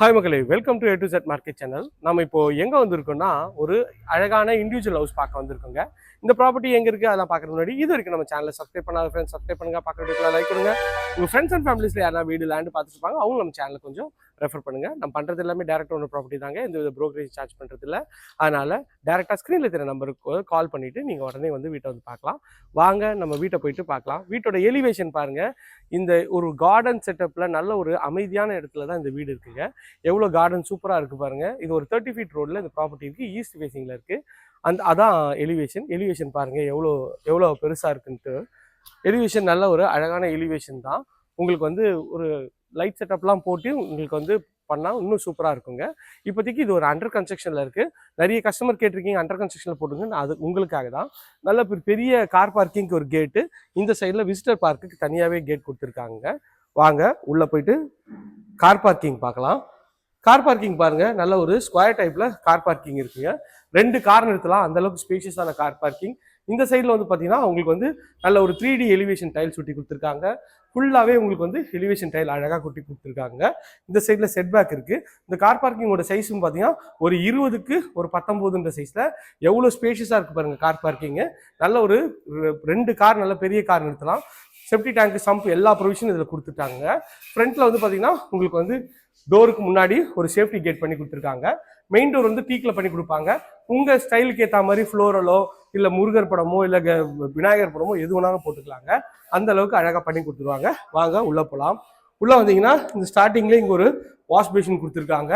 Hi மக்களே welcome to A to Z market channel நம்ம இப்போ எங்கே வந்திருக்கோம்னா ஒரு அழகான இண்டிவிஜுவல் ஹவுஸ் பார்க்க வந்திருக்கோங்க. இந்த ப்ராப்பர்ட்டி எங்கே இருக்குது அதெல்லாம் பார்க்குறது முன்னாடி இது வரைக்கும் நம்ம சேனலை சப்ஸ்கிரைப் பண்ணாத ஃப்ரெண்ட்ஸ் சப்ஸ்கிரைப் பண்ணுங்கள் பார்க்குறதுக்குள்ள லைக் பண்ணுங்கள் உங்கள் ஃப்ரெண்ட்ஸ் அண்ட் ஃபேமிலிஸில் யாரா வீடு லேண்டு பார்த்துருப்பாங்க அவங்க நம்ம சேனலை கொஞ்சம் ரெஃபர் பண்ணுங்க. நம்ம பண்ணுறது எல்லாமே டேரக்ட் ஒன்று ப்ராப்பர்ட்டி தாங்க எந்த வித ப்ரோக்கரேஜ் சார்ஜ் பண்ணுறது இல்லை அதனால் டேரெக்டாக ஸ்க்ரீனில் தெரிய நம்பருக்கு கால் பண்ணிவிட்டு நீங்கள் உடனே வந்து வீட்டை வந்து பார்க்கலாம். வாங்க நம்ம வீட்டை போயிட்டு பார்க்கலாம். வீட்டோட எலிவேஷன் பாருங்கள் இந்த ஒரு கார்டன் செட்டப்பில் நல்ல ஒரு அமைதியான இடத்துல தான் இந்த வீடு இருக்குங்க. எவ்வளோ கார்டன் சூப்பராக இருக்குது பாருங்கள் இது ஒரு தேர்ட்டி ஃபீட் ரோட்டில் இந்த ப்ராப்பர்ட்டி இருக்குது ஈஸ்ட் ஃபேஸிங்கில் இருக்குது அந்த அதான் எலிவேஷன் எலிவேஷன் பாருங்கள் எவ்வளோ எவ்வளோ பெருசாக இருக்குன்ட்டு. எலிவேஷன் நல்ல ஒரு அழகான எலிவேஷன் தான். உங்களுக்கு வந்து ஒரு லைட் செட்டப்லாம் போட்டு உங்களுக்கு வந்து பண்ணால் இன்னும் சூப்பராக இருக்குங்க. இப்போதைக்கு இது ஒரு அண்டர் கன்ஸ்ட்ரக்ஷனில் இருக்குது நிறைய கஸ்டமர் கேட்டிருக்கீங்க அண்டர் கன்ஸ்ட்ரக்ஷனில் போட்டுங்க அது உங்களுக்காக தான். நல்ல பெரிய கார் பார்க்கிங்க்கு ஒரு கேட்டு இந்த சைடில் விசிட்டர் பார்க்குக்கு தனியாகவே கேட் கொடுத்துருக்காங்க. வாங்க உள்ளே போயிட்டு கார் பார்க்கிங் பார்க்கலாம். கார் பார்க்கிங் பாருங்க நல்ல ஒரு ஸ்கொயர் டைப்ல கார் பார்க்கிங் இருக்குங்க. ரெண்டு கார் நிறுத்தலாம் அந்த அளவுக்கு ஸ்பேஷியஸான கார் பார்க்கிங் இந்த சைடில் வந்து பார்த்தீங்கன்னா உங்களுக்கு வந்து நல்ல ஒரு த்ரீ டி எலிவேஷன் டைல் சுட்டி கொடுத்துருக்காங்க. ஃபுல்லாகவே உங்களுக்கு வந்து எலிவேஷன் டைல் அழகாக குட்டி கொடுத்துருக்காங்க. இந்த சைடில் செட்பேக் இருக்குது இந்த கார் பார்க்கிங்கோட சைஸும் பார்த்தீங்கன்னா ஒரு இருபதுக்கு ஒரு பத்தொம்போதுன்ற சைஸில் எவ்வளோ ஸ்பேஷியஸாக இருக்குது பாருங்கள் கார் பார்க்கிங்கு நல்ல ஒரு ரெண்டு கார் நல்ல பெரிய கார் நிறுத்தலாம். செப்டி டேங்க் சம்ப் எல்லா ப்ரொவிஷனும் இதில் கொடுத்துட்டாங்க. ஃப்ரண்ட்டில் வந்து பார்த்தீங்கன்னா உங்களுக்கு வந்து டோருக்கு முன்னாடி ஒரு சேஃப்டி கேட் பண்ணி கொடுத்துருக்காங்க. மெயின் டோர் வந்து டீக்கில் பண்ணி கொடுப்பாங்க. உங்கள் ஸ்டைலுக்கு ஏற்ற மாதிரி ஃப்ளோரலோ இல்லை முருகர் படமோ இல்லை விநாயகர் படமோ எது வேணாலும் போட்டுக்கலாங்க. அந்த அளவுக்கு அழகாக பண்ணி கொடுத்துருவாங்க. வாங்க உள்ளே போகலாம் உள்ளே வந்தீங்கன்னா இந்த ஸ்டார்டிங்லேயே இங்கே ஒரு வாஷ்பேஷன் கொடுத்துருக்காங்க.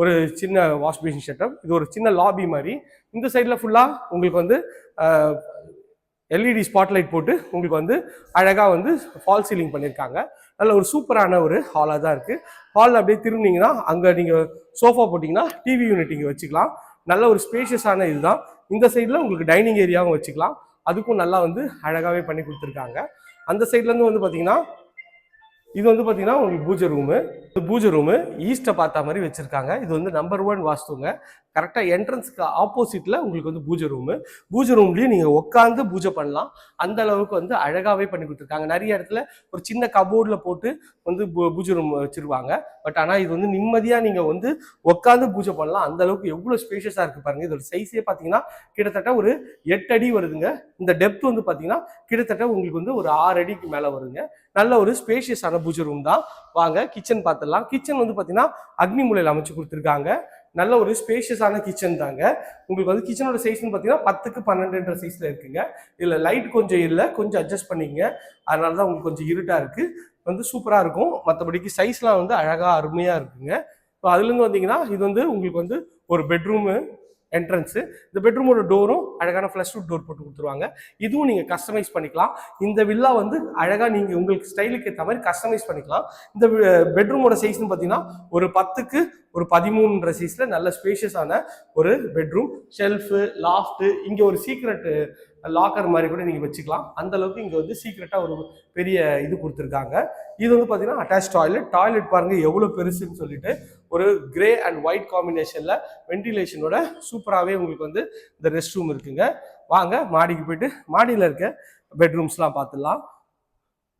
ஒரு சின்ன வாஷ் பேஷன் செட்டப் இது ஒரு சின்ன லாபி மாதிரி. இந்த சைடில் ஃபுல்லாக உங்களுக்கு வந்து எல்இடி ஸ்பாட்லைட் போட்டு உங்களுக்கு வந்து அழகாக வந்து ஃபால் சீலிங் பண்ணியிருக்காங்க. நல்ல ஒரு சூப்பரான ஒரு ஹாலாக தான் இருக்குது ஹாலில் அப்படியே திரும்பினீங்கன்னா அங்கே நீங்கள் சோஃபா போட்டிங்கன்னா டிவி யூனிட் இங்கே வச்சுக்கலாம். நல்ல ஒரு ஸ்பேஷியஸான இதுதான். இந்த சைடில் உங்களுக்கு டைனிங் ஏரியாவும் வச்சுக்கலாம். அதுக்கும் நல்லா வந்து அழகாகவே பண்ணி கொடுத்துருக்காங்க. அந்த சைட்லேருந்து வந்து பார்த்தீங்கன்னா இது வந்து பார்த்தீங்கன்னா உங்களுக்கு பூஜை ரூமு பூஜை ரூமு ஈஸ்ட்டை பார்த்த மாதிரி வச்சுருக்காங்க. இது வந்து நம்பர் ஒன் வாஸ்துங்க. கரெக்டாக என்ட்ரன்ஸ்க்கு ஆப்போசிட்டில் உங்களுக்கு வந்து பூஜை ரூமு பூஜை ரூம்லேயும் நீங்கள் உட்காந்து பூஜை பண்ணலாம். அந்த அளவுக்கு வந்து அழகாகவே பண்ணி கொடுத்துருக்காங்க. நிறைய இடத்துல ஒரு சின்ன கபோர்டில் போட்டு வந்து பூ- பூஜை ரூம் வச்சிருவாங்க. பட் ஆனால் இது வந்து நிம்மதியாக நீங்கள் வந்து உட்காந்து பூஜை பண்ணலாம். அந்த அளவுக்கு எவ்வளோ ஸ்பேஷியஸாக இருக்குது பாருங்கள் இதோட சைஸே பார்த்தீங்கன்னா கிட்டத்தட்ட ஒரு எட்டு அடி வருதுங்க. இந்த டெப்த் வந்து பார்த்தீங்கன்னா கிட்டத்தட்ட உங்களுக்கு வந்து ஒரு ஆறு அடிக்கு மேலே வருங்க நல்ல ஒரு ஸ்பேஷியஸான பூஜை ரூம் தான். வாங்க கிச்சன் பார்த்து பார்த்துடலாம் கிச்சன் வந்து பார்த்தீங்கன்னா அக்னி மூலையில் அமைச்சு கொடுத்துருக்காங்க. நல்ல ஒரு ஸ்பேஷியஸான கிச்சன் தாங்க. உங்களுக்கு வந்து கிச்சனோட சைஸ்னு பார்த்தீங்கன்னா பத்துக்கு பன்னெண்டுன்ற சைஸில் இருக்குங்க. இதில் லைட் கொஞ்சம் இல்லை கொஞ்சம் அட்ஜஸ்ட் பண்ணிக்கங்க அதனால தான் உங்களுக்கு கொஞ்சம் இருட்டாக இருக்குது வந்து சூப்பராக இருக்கும். மற்றபடிக்கு சைஸ்லாம் வந்து அழகாக அருமையாக இருக்குங்க. ஸோ அதுலேருந்து வந்தீங்கன்னா இது வந்து உங்களுக்கு வந்து ஒரு பெட்ரூமு என்ட்ரன்ஸு இந்த பெட்ரூமோட டோரும் அழகான ஃப்ளஷ் டோர் போட்டு கொடுத்துருவாங்க. இதுவும் நீங்கள் கஸ்டமைஸ் பண்ணிக்கலாம். இந்த வில்லா வந்து அழகாக நீங்கள் உங்களுக்கு ஸ்டைலுக்கு ஏற்ற மாதிரி கஸ்டமைஸ் பண்ணிக்கலாம். இந்த பெட்ரூமோட சைஸ்னு பார்த்தீங்கன்னா ஒரு பத்துக்கு ஒரு பதிமூணுன்ற சீஸில் நல்ல ஸ்பேஷியஸான ஒரு பெட்ரூம் ஷெல்ஃபு லாஃப்ட்டு இங்கே ஒரு சீக்ரெட்டு லாக்கர் மாதிரி கூட நீங்கள் வச்சுக்கலாம். அந்த அளவுக்கு இங்கே வந்து சீக்ரெட்டாக ஒரு பெரிய இது கொடுத்துருக்காங்க. இது வந்து பார்த்தீங்கன்னா அட்டாச் டாய்லெட் டாய்லெட் பாருங்கள் எவ்வளோ பெருசுன்னு சொல்லிட்டு ஒரு கிரே அண்ட் ஒயிட் காம்பினேஷனில் வென்டிலேஷனோட சூப்பராகவே உங்களுக்கு வந்து இந்த ரெஸ்ட் ரூம் இருக்குங்க. வாங்க மாடிக்கு போயிட்டு மாடியில் இருக்க பெட்ரூம்ஸ்லாம் பார்த்துடலாம்.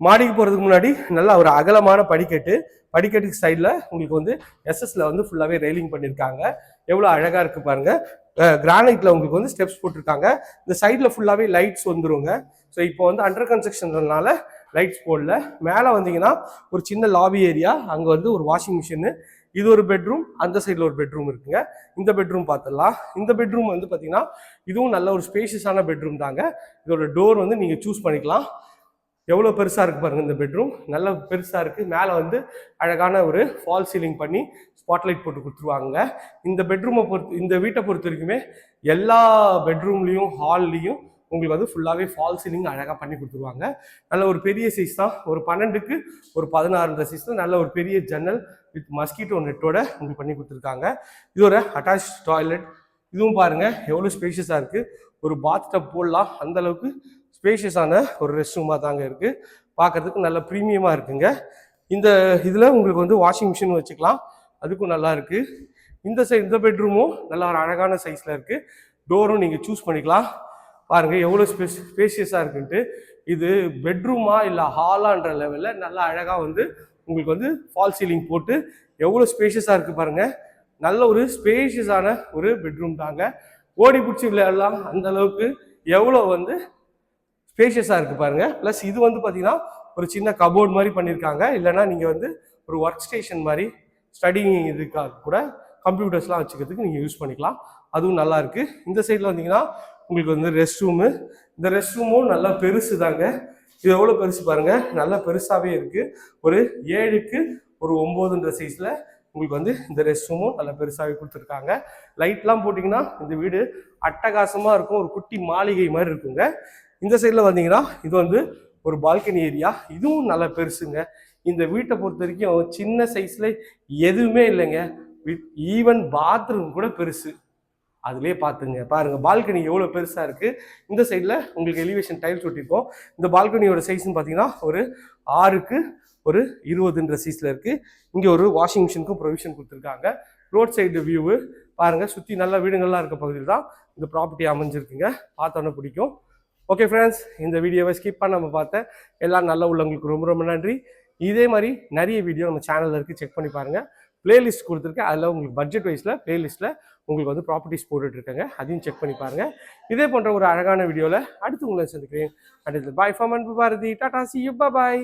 மாடிக்கு போகிறதுக்கு முன்னாடி நல்லா ஒரு அகலமான படிக்கட்டு. படிக்கட்டுக்கு சைடில் உங்களுக்கு வந்து எஸ்எஸ்ல வந்து ஃபுல்லாகவே ரெயிலிங் பண்ணியிருக்காங்க எவ்வளோ அழகாக இருக்கு பாருங்க. கிரானைட்ல உங்களுக்கு வந்து ஸ்டெப்ஸ் போட்டிருக்காங்க. இந்த சைடில் ஃபுல்லாகவே லைட்ஸ் வந்துருங்க. ஸோ இப்போ வந்து அண்டர் கன்ஸ்ட்ரக்ஷன்றதுனால லைட்ஸ் போடல. மேலே வந்தீங்கன்னா ஒரு சின்ன லாபி ஏரியா அங்கே வந்து ஒரு வாஷிங் மிஷினு இது ஒரு பெட்ரூம் அந்த சைடில் ஒரு பெட்ரூம் இருக்குங்க. இந்த பெட்ரூம் பார்த்துடலாம் இந்த பெட்ரூம் வந்து பார்த்தீங்கன்னா இதுவும் நல்ல ஒரு ஸ்பேஷியஸான பெட்ரூம் தாங்க. இதோட டோர் வந்து நீங்கள் சூஸ் பண்ணிக்கலாம். எவ்வளோ பெருசாக இருக்குது பாருங்க இந்த பெட்ரூம் நல்ல பெருசாக இருக்குது மேலே வந்து அழகான ஒரு ஃபால் சீலிங் பண்ணி ஸ்பாட்லைட் போட்டு கொடுத்துருவாங்க இந்த பெட்ரூமை பொறுத்து இந்த வீட்டை பொறுத்த வரைக்குமே எல்லா பெட்ரூம்லேயும் ஹால்லையும் உங்களுக்கு வந்து ஃபுல்லாகவே ஃபால் சீலிங் அழகாக பண்ணி கொடுத்துருவாங்க. நல்ல ஒரு பெரிய சைஸ் தான். ஒரு பன்னெண்டுக்கு ஒரு பதினாறுன்ற தான். நல்ல ஒரு பெரிய ஜன்னல் வித் மஸ்கிட்டோ நெட்டோட உங்களுக்கு பண்ணி கொடுத்துருக்காங்க. இது ஒரு அட்டாச் டாய்லெட் இதுவும் பாருங்கள் எவ்வளோ ஸ்பேஷியஸாக இருக்குது ஒரு பாத் டப் போடலாம் அந்தளவுக்கு ஸ்பேஷியஸான ஒரு ரெஸ்ட் ரூமாக தாங்க இருக்குது பார்க்கறதுக்கு நல்ல ப்ரீமியமாக இருக்குங்க. இந்த இதில் உங்களுக்கு வந்து வாஷிங் மிஷின் வச்சுக்கலாம். அதுக்கும் நல்லா இருக்குது இந்த சைட் இந்த பெட்ரூமும் நல்லா ஒரு அழகான சைஸில் இருக்குது டோரும் நீங்கள் சூஸ் பண்ணிக்கலாம். பாருங்கள் எவ்வளோ ஸ்பேஸ் ஸ்பேஷியஸாக இருக்குன்ட்டு. இது பெட்ரூமா இல்லை ஹாலான்ற லெவலில் நல்லா அழகாக வந்து உங்களுக்கு வந்து ஃபால் சீலிங் போட்டு எவ்வளோ ஸ்பேஷியஸாக இருக்குது பாருங்கள் நல்ல ஒரு ஸ்பேஷியஸான ஒரு பெட்ரூம் தாங்க. ஓடி பிடிச்சி விளையாடலாம். அந்த அளவுக்கு எவ்வளோ வந்து ஸ்பேஷியஸாக இருக்குது பாருங்கள் ப்ளஸ் இது வந்து பார்த்தீங்கன்னா ஒரு சின்ன கபோர்ட் மாதிரி பண்ணியிருக்காங்க இல்லைன்னா நீங்கள் வந்து ஒரு ஒர்க் ஸ்டேஷன் மாதிரி ஸ்டடிங் இதுக்காக கூட கம்ப்யூட்டர்ஸ்லாம் வச்சுக்கிறதுக்கு நீங்கள் யூஸ் பண்ணிக்கலாம். அதுவும் நல்லாயிருக்கு இந்த சைடில் வந்தீங்கன்னா உங்களுக்கு வந்து ரெஸ்ட் ரூமு இந்த ரெஸ்ட் ரூமும் நல்லா பெருசு தாங்க இது எவ்வளோ பெருசு பாருங்கள் நல்லா பெருசாகவே இருக்குது ஒரு ஏழுக்கு ஒரு ஒம்போதுன்ற சைஸில் உங்களுக்கு வந்து இந்த ரெஸ்ட் ரூமும் நல்லா பெருசாகவே கொடுத்துருக்காங்க. லைட்லாம் போட்டிங்கன்னா இந்த வீடு அட்டகாசமாக இருக்கும். ஒரு குட்டி மாளிகை மாதிரி இருக்குங்க. இந்த சைடில் வந்தீங்கன்னா இது வந்து ஒரு பால்கனி ஏரியா இதுவும் நல்லா பெருசுங்க. இந்த வீட்டை பொறுத்த வரைக்கும் சின்ன சைஸில் எதுவுமே இல்லைங்க. ஈவன் பாத்ரூம் கூட பெருசு. அதுலேயே பார்த்துங்க பாருங்கள் பால்கனி எவ்வளோ பெருசாக இருக்குது இந்த சைடில் உங்களுக்கு எலிவேஷன் டைல்ஸ் ஒட்டியிருக்கோம் இந்த பால்கனியோட சைஸ்னு பார்த்தீங்கன்னா ஒரு ஆறுக்கு ஒரு இருபதுன்ற சைஸில் இருக்குது இங்கே ஒரு வாஷிங் மிஷினுக்கும் ப்ரொவிஷன் கொடுத்துருக்காங்க. ரோட் சைடு வியூவு பாருங்கள் சுற்றி நல்ல வீடுங்கள்லாம் இருக்க பகுதியில் தான் இந்த ப்ராப்பர்ட்டி அமைஞ்சிருக்குங்க. பார்த்தோன்னே பிடிக்கும். ஓகே ஃப்ரெண்ட்ஸ் இந்த வீடியோவை ஸ்கிப் பண்ணாமல் பார்த்தேன். எல்லாம் நல்ல உள்ளவங்களுக்கு ரொம்ப ரொம்ப நன்றி. இதே மாதிரி நிறைய வீடியோ நம்ம சேனலில் இருக்குது செக் பண்ணி பாருங்கள் பிளேலிஸ்ட் கொடுத்துருக்கேன் அதில் உங்களுக்கு பட்ஜெட் வைஸில் பிளேலிஸ்ட்டில் உங்களுக்கு வந்து ப்ராப்பர்ட்டிஸ் போட்டுட்ருக்கேங்க அதையும் செக் பண்ணி பாருங்கள் இதே போன்ற ஒரு அழகான வீடியோவில் அடுத்து உங்களை சந்திக்கிறேன். அடுத்து bye from Anbu Bharathi. Tata see you bye